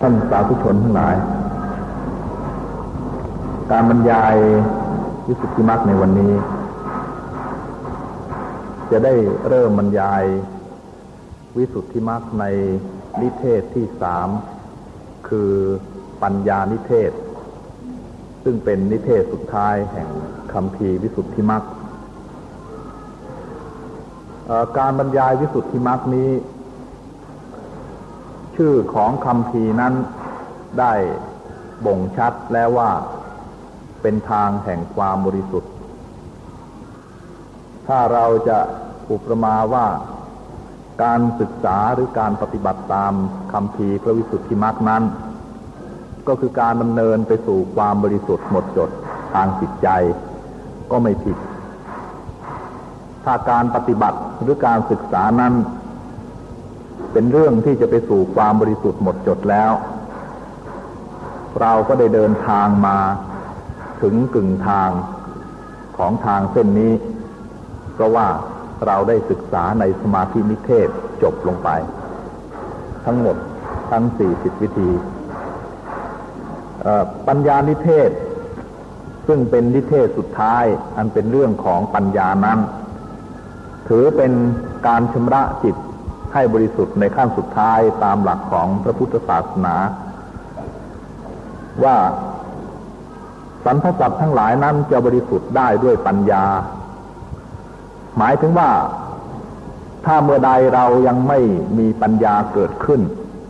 ท่านสาธุชนทั้งหลาย การบรรยายวิสุทธิมรรคในวันนี้ จะได้เริ่มบรรยายวิสุทธิมรรคในนิเทศที่สามคือปัญญานิเทศ ซึ่งเป็นนิเทศสุดท้ายแห่งคำพีวิสุทธิมรรคการบรรยายวิสุทธิมรรคนี้ ชื่อของคำพีนั้นได้บ่งชัดแล้วว่าเป็นทางแห่งความบริสุทธิ์ ถ้าเราจะอุปมาว่าการศึกษาหรือการปฏิบัติตามคำพีพระวิสุทธิมรรคนั้น ก็คือการดำเนินไปสู่ความบริสุทธิ์หมดจดทางจิตใจก็ไม่ผิด ถ้าการปฏิบัติหรือการศึกษานั้น เป็นเรื่องที่จะไปสู่ความบริสุทธิ์หมดจดแล้ว เราก็ได้เดินทางมาถึงกึ่งทางของทางเส้นนี้ เพราะว่าเราได้ศึกษาในสมาธินิเทศจบลงไป ทั้งหมดทั้งสี่สิบวิธี ปัญญานิเทศ ซึ่งเป็นนิเทศสุดท้ายอันเป็นเรื่องของปัญญานั้น ถือเป็นการชำระจิต ให้บริสุทธิ์ในขั้นสุดท้ายตามหลักของพระพุทธศาสนา ว่าสรรพสัตว์ทั้งหลายนั้นจะบริสุทธิ์ได้ด้วยปัญญา หมายถึงว่าถ้าเมื่อใดเรายังไม่มีปัญญาเกิดขึ้น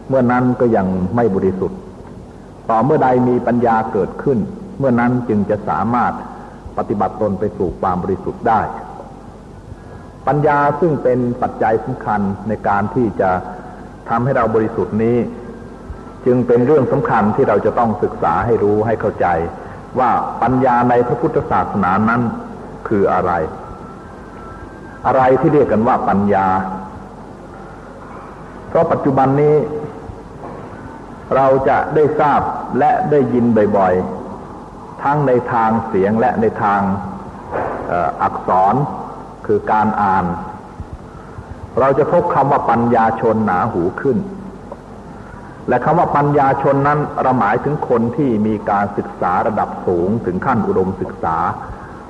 เมื่อนั้นก็ยังไม่บริสุทธิ์ ต่อเมื่อใดมีปัญญาเกิดขึ้น เมื่อนั้นจึงจะสามารถปฏิบัติตนไปสู่ความบริสุทธิ์ได้ ปัญญาซึ่งเป็นปัจจัยสำคัญในการที่จะทำให้เราบริสุทธิ์นี้ จึงเป็นเรื่องสำคัญที่เราจะต้องศึกษาให้รู้ให้เข้าใจ ว่าปัญญาในพระพุทธศาสนานั้นคืออะไร อะไรที่เรียกกันว่าปัญญา เพราะปัจจุบันนี้ เราจะได้ทราบและได้ยินบ่อยๆ ทั้งในทางเสียงและในทางอักษร คือการอ่าน เราจะพบคำว่าปัญญาชนหนาหูขึ้น และคำว่าปัญญาชนนั้นเราหมายถึงคนที่มีการศึกษาระดับสูงถึงขั้นอุดมศึกษา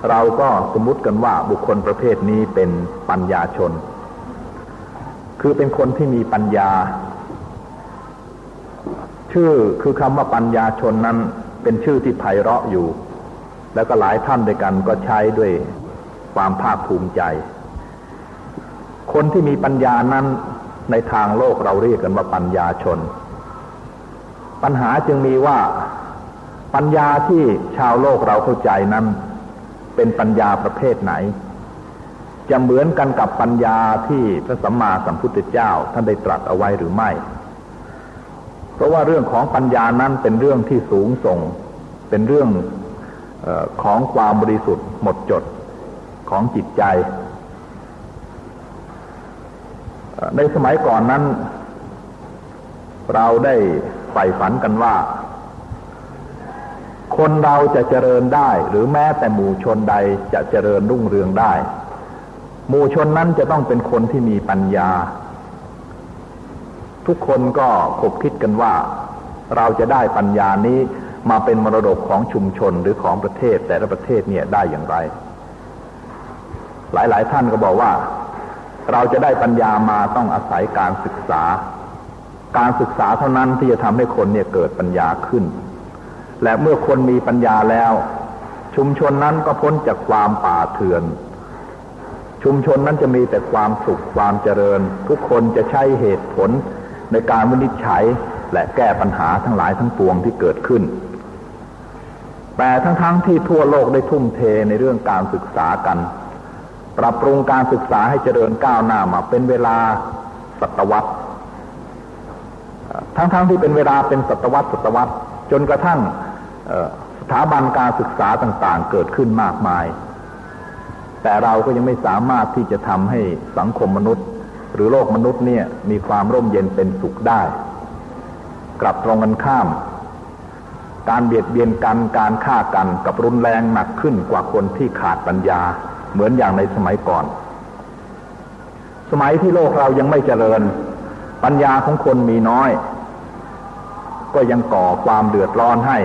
เราก็สมมติกันว่าบุคคลประเภทนี้เป็นปัญญาชน คือเป็นคนที่มีปัญญา ชื่อคือคำว่าปัญญาชนนั้นเป็นชื่อที่ไพเราะอยู่ แล้วก็หลายท่านด้วยกันก็ใช้ด้วย ความภาคภูมิใจ คนที่มีปัญญานั้นในทางโลกเราเรียกกันว่าปัญญาชน ปัญหาจึงมีว่าปัญญาที่ชาวโลกเราเข้าใจนั้น เป็นปัญญาประเภทไหน จะเหมือนกันกับปัญญาที่พระสัมมาสัมพุทธเจ้าท่านได้ตรัสเอาไว้หรือไม่ เพราะว่าเรื่องของปัญญานั้นเป็นเรื่องที่สูงส่ง เป็นเรื่องอของความบริสุทธิ์หมดจด ของจิตใจ ในสมัยก่อนนั้น เราได้ใฝ่ฝันกันว่า คนเราจะเจริญได้ หรือแม้แต่หมู่ชนใดจะเจริญรุ่งเรืองได้ หมู่ชนนั้นจะต้องเป็นคนที่มีปัญญา ทุกคนก็คบคิดกันว่า เราจะได้ปัญญานี้มาเป็นมรดกของชุมชนหรือของประเทศแต่ละประเทศเนี่ยได้อย่างไร หลาย ๆ ท่านก็บอกว่า เราจะได้ปัญญามาต้องอาศัยการศึกษา การศึกษาเท่านั้นที่จะทำให้คนเนี่ยเกิดปัญญาขึ้น และเมื่อคนมีปัญญาแล้ว ชุมชนนั้นก็พ้นจากความป่าเถื่อน ชุมชนนั้นจะมีแต่ความสุขความเจริญ ทุกคนจะใช้เหตุผลในการวินิจฉัยและแก้ปัญหาทั้งหลายทั้งปวงที่เกิดขึ้น แต่ทั้งๆทที่ทั่วโลกได้ทุ่มเทในเรื่องการศึกษากัน ปรับปรุงการศึกษาให้เจริญก้าวหน้ามาเป็นเวลาศตวรรษ ทั้งๆทที่เป็นเวลาเป็นศตวรรษศตวรรษ จนกระทั่งสถาบันการศึกษาต่างๆ เกิดขึ้นมากมาย แต่เราก็ยังไม่สามารถที่จะทำให้สังคมมนุษย์ หรือโลกมนุษย์เนี่ยมีความร่มเย็นเป็นสุขได้ กลับตรงกันข้าม การเบียดเบียนกันการฆ่ากันกับรุนแรงหนักขึ้นกว่าคนที่ขาดปัญญา เหมือนอย่างในสมัยก่อน สมัยที่โลกเรายังไม่เจริญ ปัญญาของคนมีน้อย ก็ยังก่อความเดือดร้อนให้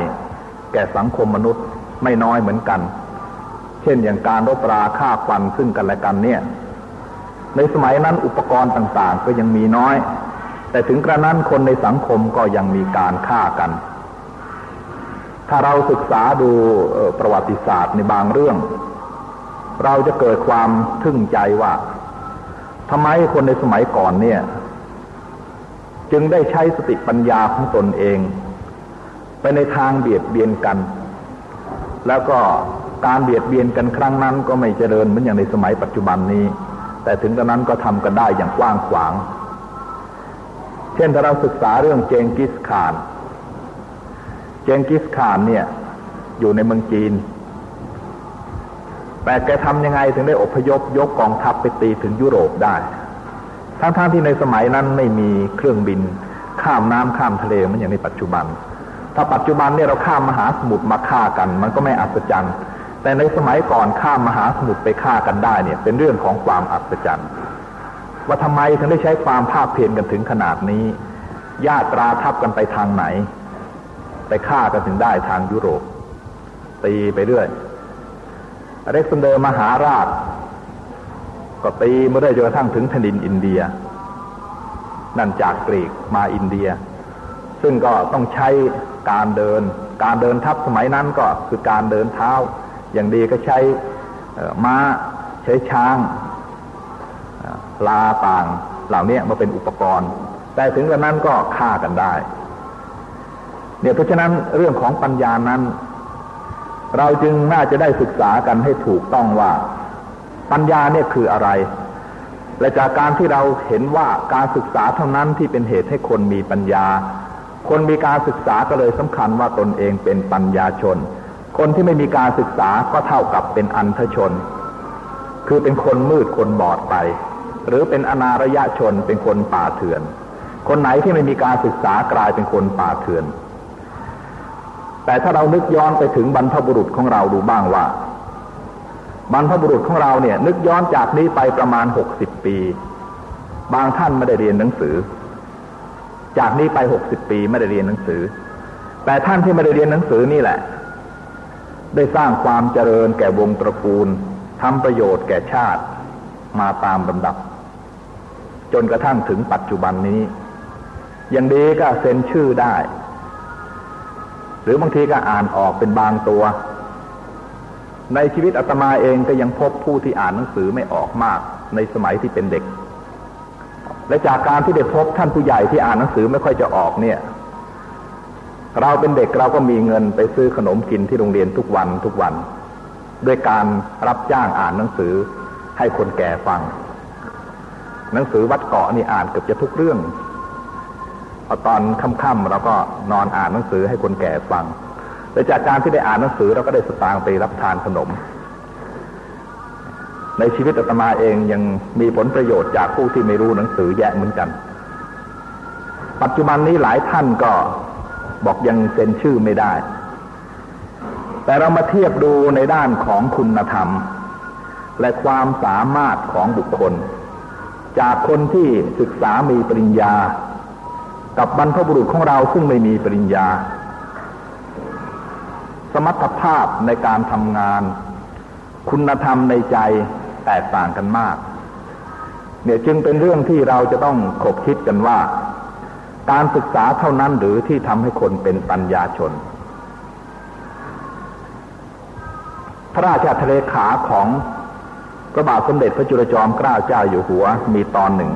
แก่สังคมมนุษย์ไม่น้อยเหมือนกัน เช่นอย่างการรบราฆ่าฟันซึ่งกันและกันเนี่ย ในสมัยนั้นอุปกรณ์ต่างๆ ก็ยังมีน้อย แต่ถึงกระนั้นคนในสังคมก็ยังมีการฆ่ากันถ้าเราศึกษาดูประวัติศาสตร์ในบางเรื่อง เราจะเกิดความทึ่งใจว่าทำไมคนในสมัยก่อนเนี่ย จึงได้ใช้สติปัญญาของตนเอง ไปในทางเบียดเบียนกัน แล้วก็การเบียดเบียนกันครั้งนั้นก็ไม่เจริญเหมือนอย่างในสมัยปัจจุบันนี้ แต่ถึงกระนั้นก็ทำกันได้อย่างกว้างขวาง เช่นถ้าเราศึกษาเรื่องเจงกิสข่าน เจงกิสข่านเนี่ย อยู่ในเมืองจีน แต่แกทำยังไงถึงได้อพยพยกกองทัพไปตีถึงยุโรปได้ ทั้งๆทที่ในสมัยนั้นไม่มีเครื่องบิน ข้ามน้ำข้ามทะเลเหมือนอย่างในปัจจุบัน ถ้าปัจจุบันเนี่ยเราข้ามมหาสมุทรมาฆ่ากัน มันก็ไม่อัศจรรย์ แต่ในสมัยก่อนข้ามมหาสมุทรไปฆ่ากันได้เนี่ย เป็นเรื่องของความอัศจรรย์ ว่าทำไมถึงได้ใช้ความภาคเพียรกันถึงขนาดนี้ ญาตราทับกันไปทางไหน ไปฆ่ากันถึงได้ทางยุโรป ตีไปเรื่อย อเล็กซานเดอร์มหาราช ก็ตีมาได้จนกระทั่งถึงแผ่นดินอินเดีย นั่นจากกรีกมาอินเดีย ซึ่งก็ต้องใช้การเดิน การเดินทัพสมัยนั้นก็คือการเดินเท้า อย่างดีก็ใช้ม้าใช้ช้างลาต่างเหล่านี้มาเป็นอุปกรณ์ แต่ถึงกระนั้นก็ฆ่ากันได้ เนี่ยเพราะฉะนั้นเรื่องของปัญญานั้น เราจึงน่าจะได้ศึกษากันให้ถูกต้องว่า ปัญญาเนี่ยคืออะไร และจากการที่เราเห็นว่าการศึกษาเท่านั้นที่เป็นเหตุให้คนมีปัญญา คนมีการศึกษาก็เลยสำคัญว่าตนเองเป็นปัญญาชน คนที่ไม่มีการศึกษาก็เท่ากับเป็นอันธชน คือเป็นคนมืดคนบอดไป หรือเป็นอนาระยะชนเป็นคนป่าเถื่อน คนไหนที่ไม่มีการศึกษากลายเป็นคนป่าเถื่อน แต่ถ้าเรานึกย้อนไปถึงบรรพบุรุษของเราดูบ้างว่า บรรพบุรุษของเราเนี่ย นึกย้อนจากนี้ไปประมาณหกสิบปี บางท่านไม่ได้เรียนหนังสือ จากนี้ไปหกสิบปีไม่ได้เรียนหนังสือ แต่ท่านที่ไม่ได้เรียนหนังสือนี่แหละ ได้สร้างความเจริญแก่วงตระกูลทำประโยชน์แก่ชาติมาตามลำดับ จนกระทั่งถึงปัจจุบันนี้ย่างดีก็เซ็นชื่อได้ หรือบางทีก็อ่านออกเป็นบางตัว ในชีวิตอาตมาเองก็ยังพบผู้ที่อ่านหนังสือไม่ออกมาก ในสมัยที่เป็นเด็ก และจากการที่ได้พบท่านผู้ใหญ่ที่อ่านหนังสือไม่ค่อยจะออกเนี่ย เราเป็นเด็กเราก็มีเงินไปซื้อขนมกินที่โรงเรียนทุกวันทุกวันด้วยการรับจ้างอ่านหนังสือให้คนแก่ฟัง หนังสือวัดเกาะนี่อ่านเกือบจะทุกเรื่อง ตอนค่ำๆเราก็นอนอ่านหนังสือให้คนแก่ฟังและจากการที่ได้อ่านหนังสือเราก็ได้สตางค์ไปรับทานขนม ในชีวิตอาตมาเองยังมีผลประโยชน์จากผู้ที่ไม่รู้หนังสือแยะเหมือนกัน ปัจจุบันนี้หลายท่านก็บอกยังเซ็นชื่อไม่ได้ แต่เรามาเทียบดูในด้านของคุณธรรม และความสามารถของบุคคล จากคนที่ศึกษามีปริญญา กับบรรพบุรุษของเราซึ่งไม่มีปริญญา สมรรถภาพในการทำงาน คุณธรรมในใจแตกต่างกันมาก เนี่ยจึงเป็นเรื่องที่เราจะต้องคบคิดกันว่า การศึกษาเท่านั้นหรือที่ทำให้คนเป็นปัญญาชน พระราชาทะเลขาของพระบาทสมเด็จพระจุลจอมเกล้าเจ้าอยู่หัวมีตอนหนึ่ง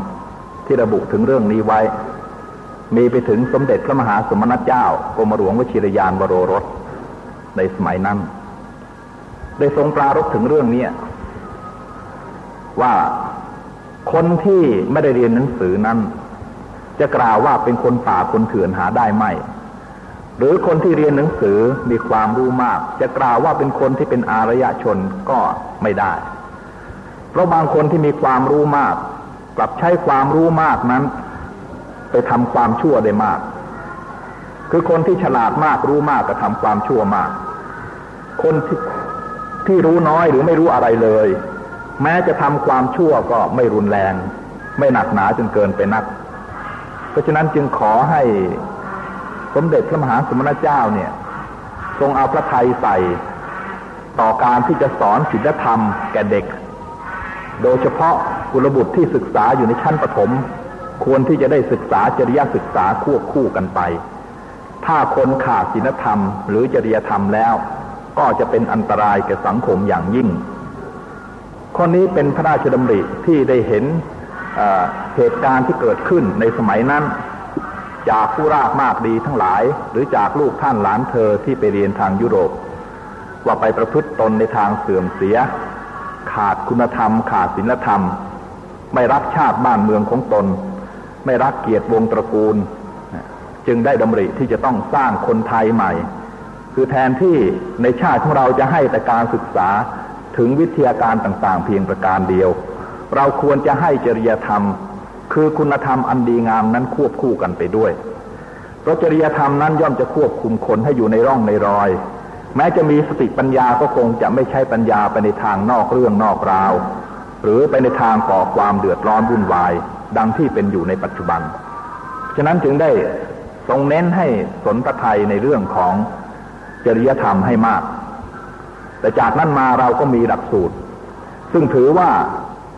ที่ระบุถึงเรื่องนี้ไว้ มีไปถึงสมเด็จพระมหาสมณเจ้ากรมหลวงวชิรยานวโรรสในสมัยนั้น ได้ทรงปรารบถึงเรื่องนี้ว่าคนที่ไม่ได้เรียนหนังสือนั้น จะกล่าวว่าเป็นคนป่าคนเถื่อนหาได้ไหม หรือคนที่เรียนหนังสือมีความรู้มาก จะกล่าวว่าเป็นคนที่เป็นอารยชนก็ไม่ได้ เพราะบางคนที่มีความรู้มาก กลับใช้ความรู้มากนั้น ไปทำความชั่วได้มาก คือคนที่ฉลาดมากรู้มากก็ทำความชั่วมาก คนที่ที่รู้น้อยหรือไม่รู้อะไรเลย แม้จะทำความชั่วก็ไม่รุนแรง ไม่หนักหนาจนเกินไปนัก เพราะฉะนั้นจึงขอให้สมเด็จพระมหาสมณเจ้าเนี่ย ทรงเอาพระทัยใส่ต่อการที่จะสอนศีลธรรมแก่เด็ก โดยเฉพาะกุลบุตรที่ศึกษาอยู่ในชั้นประถม ควรที่จะได้ศึกษาจริยศึกษาควบคู่กันไป ถ้าคนขาดศีลธรรม หรือจริยธรรมแล้ว ก็จะเป็นอันตรายแก่สังคมอย่างยิ่ง ข้อนี้เป็นพระราชดำริที่ได้เห็นเหตุการณ์ที่เกิดขึ้นในสมัยนั้น จากผู้รากมากดีทั้งหลาย หรือจากลูกท่านหลานเธอที่ไปเรียนทางยุโรป ว่าไปประพฤติตนในทางเสื่อมเสีย ขาดคุณธรรม ขาดศีลธรรม ไม่รักชาติบ้านเมืองของตน ไม่รักเกียรติวงตระกูล จึงได้ดำริที่จะต้องสร้างคนไทยใหม่ คือแทนที่ในชาติของเราจะให้แต่การศึกษาถึงวิทยาการต่างๆ เพียงประการเดียว เราควรจะให้จริยธรรม คือคุณธรรมอันดีงามนั้นควบคู่กันไปด้วยเพราะจริยธรรมนั้นย่อมจะควบคุมคนให้อยู่ในร่องในรอย แม้จะมีสติปัญญาก็คงจะไม่ใช้ปัญญาไปในทางนอกเรื่องนอกราว หรือไปในทางก่อความเดือดร้อนวุ่นวาย ดังที่เป็นอยู่ในปัจจุบัน ฉะนั้นจึงได้ทรงเน้นให้สนพระไทยในเรื่องของจริยธรรมให้มาก แต่จากนั้นมาเราก็มีหลักสูตร ซึ่งถือว่า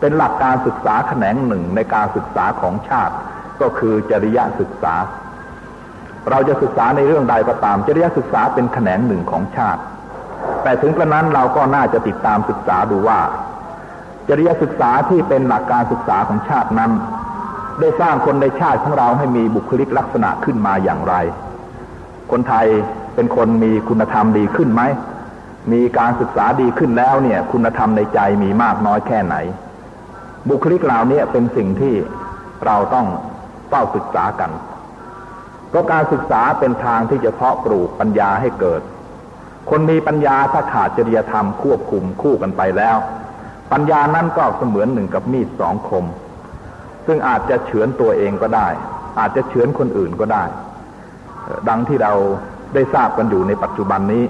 เป็นหลักการศึกษาแขนงหนึ่งในการศึกษาของชาติ ก็คือจริยศึกษา เราจะศึกษาในเรื่องใดก็ตาม จริยศึกษาเป็นแขนงหนึ่งของชาติ แต่ถึงกระนั้นเราก็น่าจะติดตามศึกษาดูว่า จริยศึกษาที่เป็นหลักการศึกษาของชาตินั้น ได้สร้างคนในชาติของเราให้มีบุคลิกลักษณะขึ้นมาอย่างไร คนไทยเป็นคนมีคุณธรรมดีขึ้นไหม มีการศึกษาดีขึ้นแล้วเนี่ย คุณธรรมในใจมีมากน้อยแค่ไหน บุคลิกเหล่านี้เป็นสิ่งที่เราต้องเฝ้าศึกษากัน เพราะการศึกษาเป็นทางที่จะเพาะปลูกปัญญาให้เกิด คนมีปัญญาถ้าขาดจริยธรรมควบคุมคู่กันไปแล้ว ปัญญานั้นก็เสมือนหนึ่งกับมีดสองคม ซึ่งอาจจะเฉือนตัวเองก็ได้ อาจจะเฉือนคนอื่นก็ได้ ดังที่เราได้ทราบกันอยู่ในปัจจุบันนี้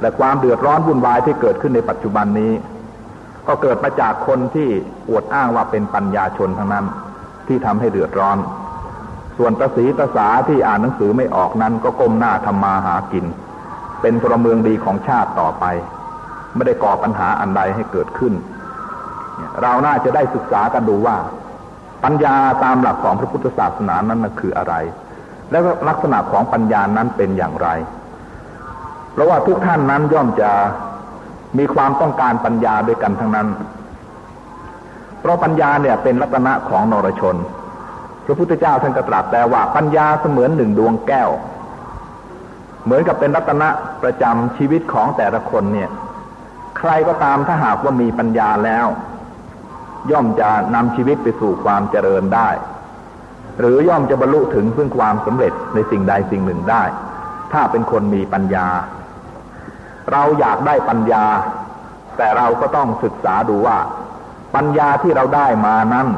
และความเดือดร้อนวุ่นวายที่เกิดขึ้นในปัจจุบันนี้ ก็เกิดมาจากคนที่อวดอ้างว่าเป็นปัญญาชนทั้งนั้น ที่ทำให้เดือดร้อน ส่วนประสีปรสาที่อ่านหนังสือไม่ออกนั้น ก็ก้มหน้าทำมาหากิน เป็นพลเมืองดีของชาติต่อไป ไม่ได้ก่อปัญหาอันใดให้เกิดขึ้น เราน่าจะได้ศึกษากันดูว่า ปัญญาตามหลักของพระพุทธศาสนานั้นคืออะไร และลักษณะของปัญญานั้นเป็นอย่างไร เพราะว่าทุกท่านนั้นย่อมจะมีความต้องการปัญญาด้วยกันทั้งนั้น เพราะปัญญาเนี่ยเป็นลักษณะของนรชน พระพุทธเจ้าท่านก็ตรัสแต่ว่าปัญญาเสมือนหนึ่งดวงแก้ว เหมือนกับเป็นลักษณะประจำชีวิตของแต่ละคนเนี่ย ใครก็ตามถ้าหากว่ามีปัญญาแล้ว ย่อมจะนำชีวิตไปสู่ความเจริญได้ หรือย่อมจะบรรลุถึงซึ่งความสำเร็จในสิ่งใดสิ่งหนึ่งได้ ถ้าเป็นคนมีปัญญา เราอยากได้ปัญญา แต่เราก็ต้องศึกษาดูว่า ปัญญาที่เราได้มานั้น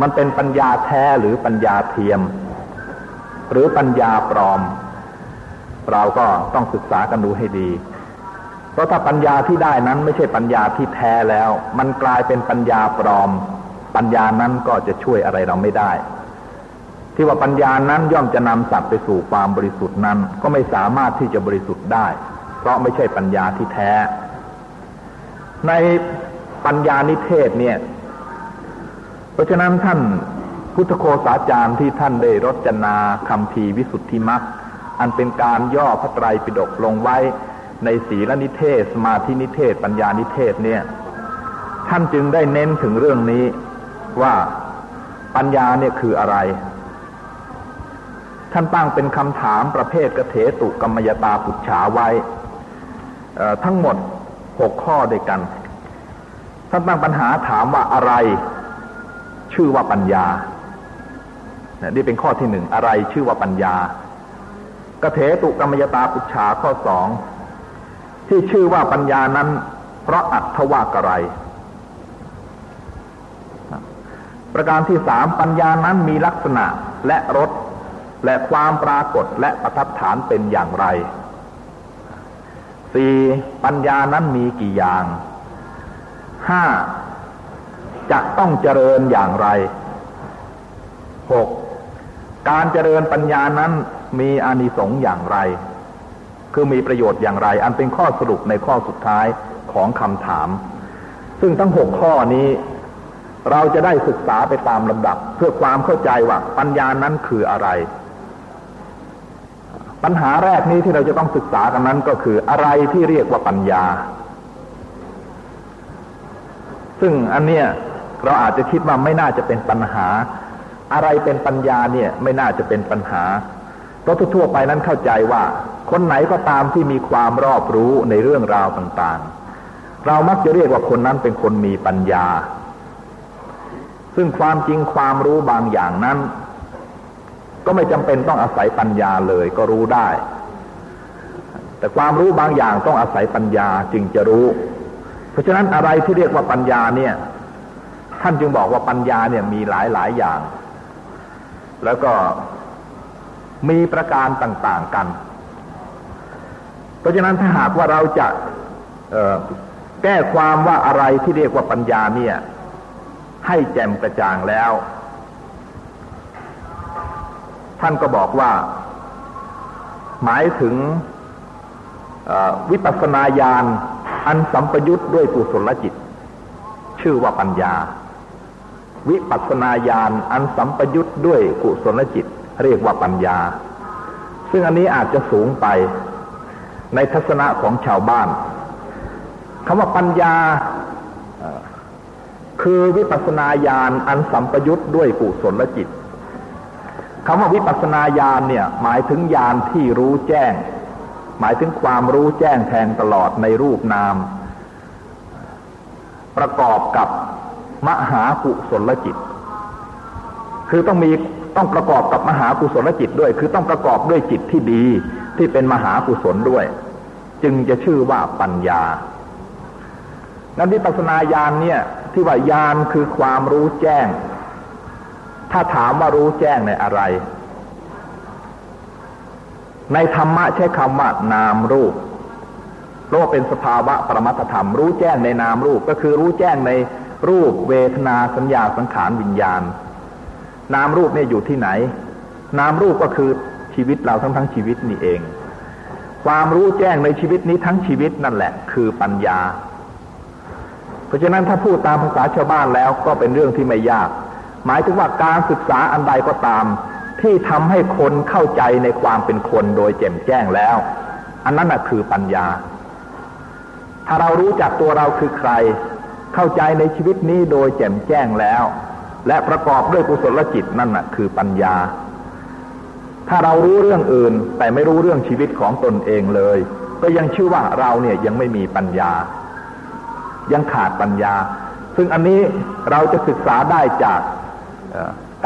มันเป็นปัญญาแท้หรือปัญญาเทียม หรือปัญญาปลอม เราก็ต้องศึกษากันดูให้ดี เพราะถ้าปัญญาที่ได้นั้นไม่ใช่ปัญญาที่แท้แล้ว มันกลายเป็นปัญญาปลอม ปัญญานั้นก็จะช่วยอะไรเราไม่ได้ ที่ว่าปัญญานั้นย่อมจะนำสัตว์ไปสู่ความบริสุทธิ์นั้น ก็ไม่สามารถที่จะบริสุทธิ์ได้ เพราะไม่ใช่ปัญญาที่แท้ ในปัญญานิเทศเนี่ย เพราะฉะนั้นท่านพุทธโคสาจารย์ที่ท่านได้รจนาคำพีวิสุทธิมักอันเป็นการย่อพระไตรปิฎกลงไว้ ในศีลนิเทศสมาธินิเทศ ปัญญานิเทศเนี่ย ท่านจึงได้เน้นถึงเรื่องนี้ว่าปัญญาเนี่ยคืออะไร ท่านตั้งเป็นคำถามประเภทกเถตุกรรมยตาปุจฉาไว้ทั้งหมดหกข้อด้วยกัน ท่านตั้งปัญหาถามว่าอะไร ชื่อว่าปัญญานี่เป็นข้อที่หนึ่งอะไรชื่อว่าปัญญากเถตุกรรมยตาปุชชาข้อสอง ที่ชื่อว่าปัญญานั้น เพราะอัตว่ากไรประการที่สามปัญญานั้นมีลักษณะและรสและความปรากฏและประทับฐานเป็นอย่างไรสี่ปัญญานั้นมีกี่อย่างห้าจะต้องเจริญอย่างไรหกการเจริญปัญญานั้นมีอานิสงส์อย่างไร คือมีประโยชน์อย่างไร อันเป็นข้อสรุปในข้อสุดท้ายของคำถาม ซึ่งทั้งหกข้อนี้ เราจะได้ศึกษาไปตามลำดับ เพื่อความเข้าใจว่าปัญญานั้นคืออะไร ปัญหาแรกนี้ที่เราจะต้องศึกษากันนั้นก็คืออะไรที่เรียกว่าปัญญา ซึ่งอันเนี้ยเราอาจจะคิดว่าไม่น่าจะเป็นปัญหา อะไรเป็นปัญญาเนี่ยไม่น่าจะเป็นปัญหาเพราะทั่วไปนั้นเข้าใจว่า คนไหนก็ตามที่มีความรอบรู้ในเรื่องราวต่างๆ เรามักจะเรียกว่าคนนั้นเป็นคนมีปัญญา ซึ่งความจริงความรู้บางอย่างนั้น ก็ไม่จำเป็นต้องอาศัยปัญญาเลยก็รู้ได้ แต่ความรู้บางอย่างต้องอาศัยปัญญาจึงจะรู้ เพราะฉะนั้นอะไรที่เรียกว่าปัญญาเนี่ย ท่านจึงบอกว่าปัญญาเนี่ยมีหลายหลายอย่าง แล้วก็มีประการต่าง ๆ กัน เพราะฉะนั้นถ้าหากว่าเราจะแก้ความว่าอะไรที่เรียกว่าปัญญาเนี่ย ให้แจ่มกระจ่างแล้ว ท่านก็บอกว่า หมายถึงวิปัสสนาญาณอันสัมปยุตด้วยกุศลจิต ชื่อว่าปัญญา วิปัสสนาญาณอันสัมปยุตด้วยกุศลจิต เรียกว่าปัญญา ซึ่งอันนี้อาจจะสูงไป ในทัศนะของชาวบ้านคำว่าปัญญาคือวิปัสนาญาณอันสัมปยุตด้วยกุศลจิตคำว่าวิปัสนาญาณเนี่ยหมายถึงญาณที่รู้แจ้ง หมายถึงความรู้แจ้งแทงตลอดในรูปนาม ประกอบกับมหากุศลจิต คือต้องมีต้องประกอบกับมหากุศลจิตด้วย คือต้องประกอบด้วยจิตที่ดี ที่เป็นมหากุศลด้วย จึงจะชื่อว่าปัญญานั้นวิปัสสนาญาณเนี่ย ที่ว่าญาณคือความรู้แจ้ง ถ้าถามว่ารู้แจ้งในอะไร ในธรรมะใช้คำว่านามรูปเรียกเป็นสภาวะปรมัตธรรม รู้แจ้งในนามรูปก็คือรู้แจ้งในรูปเวทนาสัญญาสังขารวิญญาณ นามรูปเนี่ยอยู่ที่ไหน นามรูปก็คือ ชีวิตเราทั้งทั้งชีวิตนี่เอง ความรู้แจ้งในชีวิตนี้ทั้งชีวิตนั่นแหละ คือปัญญา เพราะฉะนั้นถ้าพูดตามภาษาชาวบ้านแล้วก็เป็นเรื่องที่ไม่ยาก หมายถึงว่าการศึกษาอันใดก็ตาม ที่ทำให้คนเข้าใจในความเป็นคนโดยแจ่มแจ้งแล้ว อันนั้นนะคือปัญญา ถ้าเรารู้จักตัวเราคือใคร เข้าใจในชีวิตนี้โดยแจ่มแจ้งแล้ว และประกอบด้วยกุศลจิตนั่นนะคือปัญญา ถ้าเรารู้เรื่องอื่นแต่ไม่รู้เรื่องชีวิตของตนเองเลย ก็ยังชื่อว่าเราเนี่ยยังไม่มีปัญญา ยังขาดปัญญา ซึ่งอันนี้เราจะศึกษาได้จาก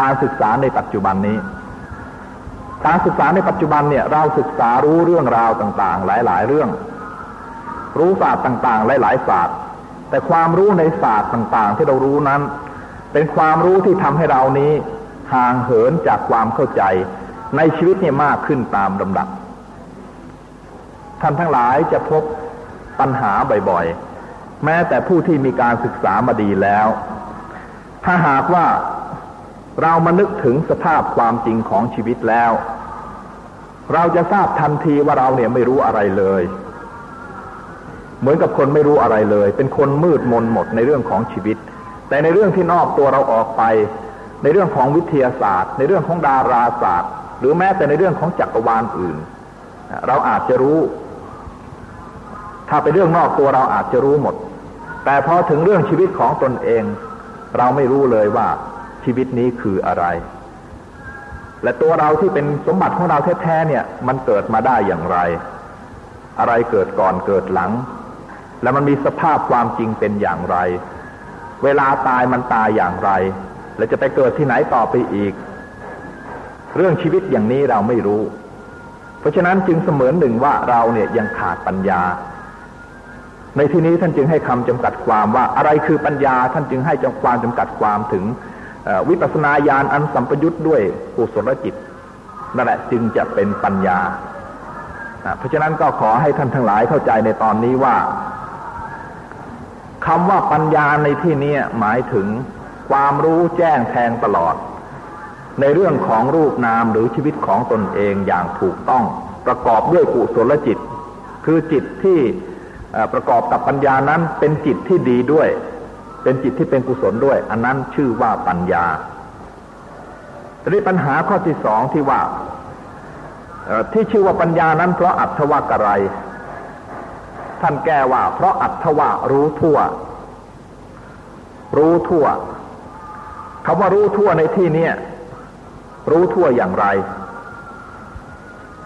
การศึกษาในปัจจุบันนี้ การศึกษาในปัจจุบันเนี่ยเราศึกษารู้เรื่องราวต่างๆ หลาย ๆ เรื่อง รู้ศาสตร์ต่างๆ หลาย ๆ ศาสตร์ แต่ความรู้ในศาสตร์ต่างๆ ที่เรารู้นั้น เป็นความรู้ที่ทำให้เรานี้ห่างเหินจากความเข้าใจ ในชีวิตเนี่ยมากขึ้นตามลำดับ ท่านทั้งหลายจะพบปัญหาบ่อยๆ แม้แต่ผู้ที่มีการศึกษามาดีแล้ว ถ้าหากว่าเรามานึกถึงสภาพความจริงของชีวิตแล้ว เราจะทราบทันทีว่าเราเนี่ยไม่รู้อะไรเลย เหมือนกับคนไม่รู้อะไรเลย เป็นคนมืดมนหมดในเรื่องของชีวิต แต่ในเรื่องที่นอกตัวเราออกไป ในเรื่องของวิทยาศาสตร์ ในเรื่องของดาราศาสตร์ หรือแม้แต่ในเรื่องของจักรวาลอื่น เราอาจจะรู้ ถ้าเป็นเรื่องนอกตัวเราอาจจะรู้หมด แต่พอถึงเรื่องชีวิตของตนเอง เราไม่รู้เลยว่าชีวิตนี้คืออะไร และตัวเราที่เป็นสมบัติของเราแท้ๆเนี่ย มันเกิดมาได้อย่างไร อะไรเกิดก่อนเกิดหลัง และมันมีสภาพความจริงเป็นอย่างไร เวลาตายมันตายอย่างไร และจะไปเกิดที่ไหนต่อไปอีก เรื่องชีวิตอย่างนี้เราไม่รู้ เพราะฉะนั้นจึงเสมือนหนึ่งว่าเราเนี่ยยังขาดปัญญา ในที่นี้ท่านจึงให้คำจำกัดความว่าอะไรคือปัญญา ท่านจึงให้จำความจำกัดความถึงวิปัสสนาญาณอันสัมปยุตด้วยกุศลจิตนั่นแหละจึงจะเป็นปัญญา เพราะฉะนั้นก็ขอให้ท่านทั้งหลายเข้าใจในตอนนี้ว่าคำว่าปัญญาในที่นี้หมายถึงความรู้แจ้งแทงตลอด ในเรื่องของรูปนามหรือชีวิตของตนเองอย่างถูกต้อง ประกอบด้วยกุศลจิต คือจิตที่ประกอบกับปัญญานั้นเป็นจิตที่ดีด้วย เป็นจิตที่เป็นกุศลด้วย อันนั้นชื่อว่าปัญญาทีนี้ปัญหาข้อที่สองที่ว่าที่ชื่อว่าปัญญานั้นเพราะอัตวะกะไร ท่านแก้ว่า เพราะอัตวะรู้ทั่ว รู้ทั่วคำว่ารู้ทั่วในที่นี้ รู้ทั่วอย่างไร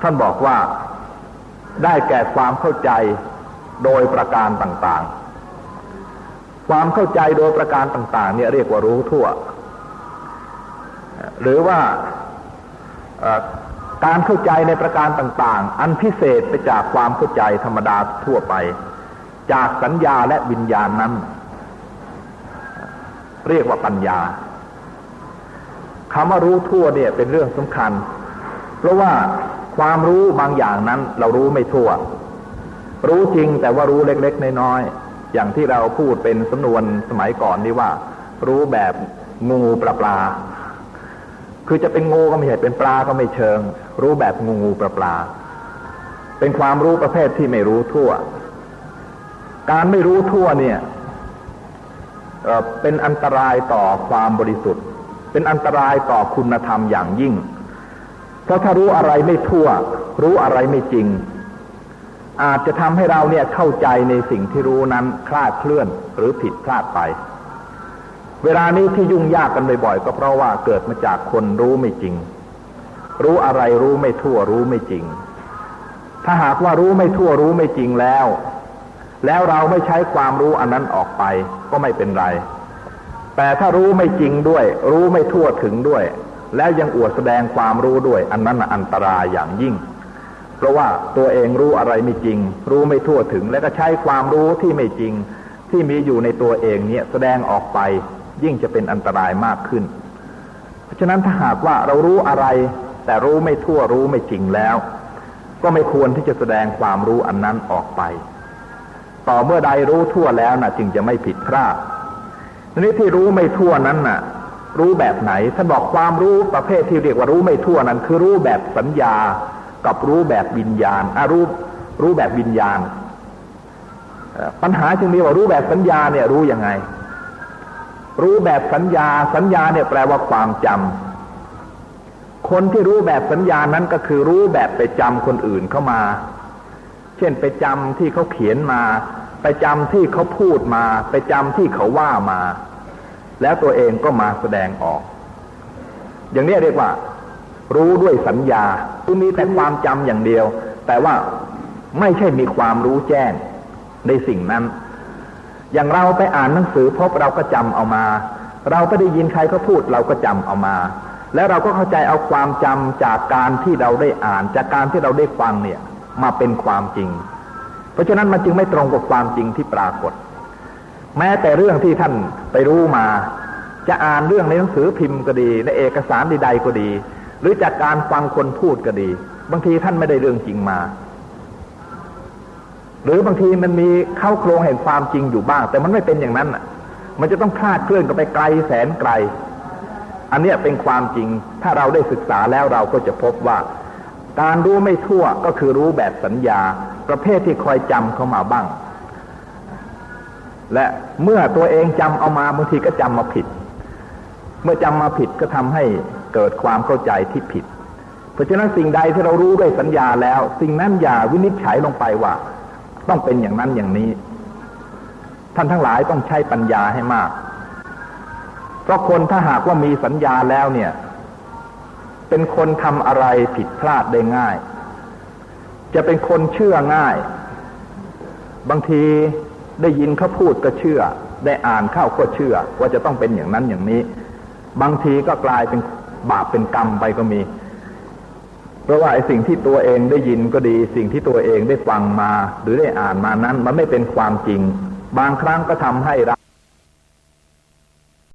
ท่านบอกว่าได้แก่ความเข้าใจโดยประการต่างๆ ความเข้าใจโดยประการต่าง ๆ เนี่ยเรียกว่ารู้ทั่ว หรือว่าการเข้าใจในประการต่างๆ อันพิเศษไปจากความเข้าใจธรรมดาทั่วไป จากสัญญาและวิญญาณนั้น เรียกว่าปัญญา คำว่ารู้ทั่วเนี่ยเป็นเรื่องสำคัญ เพราะว่าความรู้บางอย่างนั้นเรารู้ไม่ทั่ว รู้จริงแต่ว่ารู้เล็กๆน้อยๆอย่างที่เราพูดเป็นสำนวนสมัยก่อนนี่ว่า รู้แบบงูปลาปลา คือจะเป็นงูก็ไม่ใช่เป็นปลาก็ไม่เชิง รู้แบบงูปลาปลา เป็นความรู้ประเภทที่ไม่รู้ทั่ว การไม่รู้ทั่วเนี่ยเป็นอันตรายต่อความบริสุทธิ์ เป็นอันตรายต่อคุณธรรมอย่างยิ่ง เพราะถ้ารู้อะไรไม่ทั่ว รู้อะไรไม่จริง อาจจะทำให้เราเนี่ยเข้าใจในสิ่งที่รู้นั้นคลาดเคลื่อนหรือผิดพลาดไป เวลานี้ที่ยุ่งยากกันบ่อยๆก็เพราะว่าเกิดมาจากคนรู้ไม่จริง รู้อะไรรู้ไม่ทั่วรู้ไม่จริง ถ้าหากว่ารู้ไม่ทั่วรู้ไม่จริงแล้ว แล้วเราไม่ใช้ความรู้อันนั้นออกไปก็ไม่เป็นไร แต่ถ้ารู้ไม่จริงด้วย รู้ไม่ทั่วถึงด้วย แล้วยังอวดแสดงความรู้ด้วย อันนั้นอันตรายอย่างยิ่ง เพราะว่าตัวเองรู้อะไรไม่จริง รู้ไม่ทั่วถึง แล้วก็ใช้ความรู้ที่ไม่จริง ที่มีอยู่ในตัวเองเนี่ยแสดงออกไป ยิ่งจะเป็นอันตรายมากขึ้น เพราะฉะนั้นถ้าหากว่าเรารู้อะไร แต่รู้ไม่ทั่วรู้ไม่จริงแล้ว ก็ไม่ควรที่จะแสดงความรู้อันนั้นออกไป ต่อเมื่อใดรู้ทั่วแล้วน่ะจึงจะไม่ผิดพลาด ทีนี้ที่รู้ไม่ทั่วนั้นน่ะ รู้แบบไหนท่านบอกความรู้ประเภทที่เรียกว่ารู้ไม่ทั่วนั้น คือรู้แบบสัญญากับรู้แบบวิญญาณอารู้รู้แบบวิญญาณปัญหาจึงมีว่ารู้แบบสัญญาเนี่ยรู้ยังไง รู้แบบสัญญา สัญญาเนี่ยแปลว่าความจำคนที่รู้แบบสัญญานั้นก็คือรู้แบบไปจำคนอื่นเข้ามา เช่นไปจำที่เขาเขียนมา ไปจำที่เขาพูดมา ไปจำที่เขาว่ามา แล้วตัวเองก็มาแสดงออก อย่างนี้เรียกว่า รู้ด้วยสัญญาคือมีแต่ความจำอย่างเดียว แต่ว่าไม่ใช่มีความรู้แจ้งในสิ่งนั้น อย่างเราไปอ่านหนังสือพบเราก็จำเอามา เราก็ได้ยินใครเขาพูดเราก็จำเอามา แล้วเราก็เข้าใจเอาความจำจากการที่เราได้อ่าน จากการที่เราได้ฟังเนี่ย มาเป็นความจริง เพราะฉะนั้นมันจึงไม่ตรงกับความจริงที่ปรากฏ แม้แต่เรื่องที่ท่านไปรู้มา จะอ่านเรื่องในหนังสือพิมพ์ก็ดี ในเอกสารใดๆก็ดี หรือจากการฟังคนพูดก็ดี บางทีท่านไม่ได้เรื่องจริงมา หรือบางทีมันมีเข้าโครงแห่งความจริงอยู่บ้าง แต่มันไม่เป็นอย่างนั้นมันจะต้องคลาดเคลื่อนกันไปไกลแสนไกล อันนี้เป็นความจริง ถ้าเราได้ศึกษาแล้วเราก็จะพบว่า การรู้ไม่ทั่วก็คือรู้แบบสัญญา ประเภทที่คอยจำเข้ามาบ้าง และเมื่อตัวเองจำเอามาบางทีก็จำมาผิด เมื่อจำมาผิดก็ทำให้เกิดความเข้าใจที่ผิด เพราะฉะนั้นสิ่งใดที่เรารู้ด้วยสัญญาแล้ว สิ่งนั้นอย่าวินิจฉัยลงไปว่า ต้องเป็นอย่างนั้นอย่างนี้ ท่านทั้งหลายต้องใช้ปัญญาให้มาก เพราะคนถ้าหากว่ามีสัญญาแล้วเนี่ย เป็นคนทำอะไรผิดพลาดได้ง่าย จะเป็นคนเชื่อง่าย บางที ได้ยินเขาพูดก็เชื่อ ได้อ่านเข้าก็เชื่อ ว่าจะต้องเป็นอย่างนั้นอย่างนี้ บางทีก็กลายเป็นบาปเป็นกรรมไปก็มี เพราะว่าไอ้สิ่งที่ตัวเองได้ยินก็ดี สิ่งที่ตัวเองได้ฟังมา หรือได้อ่านมานั้น มันไม่เป็นความจริง บางครั้งก็ทำให้เรา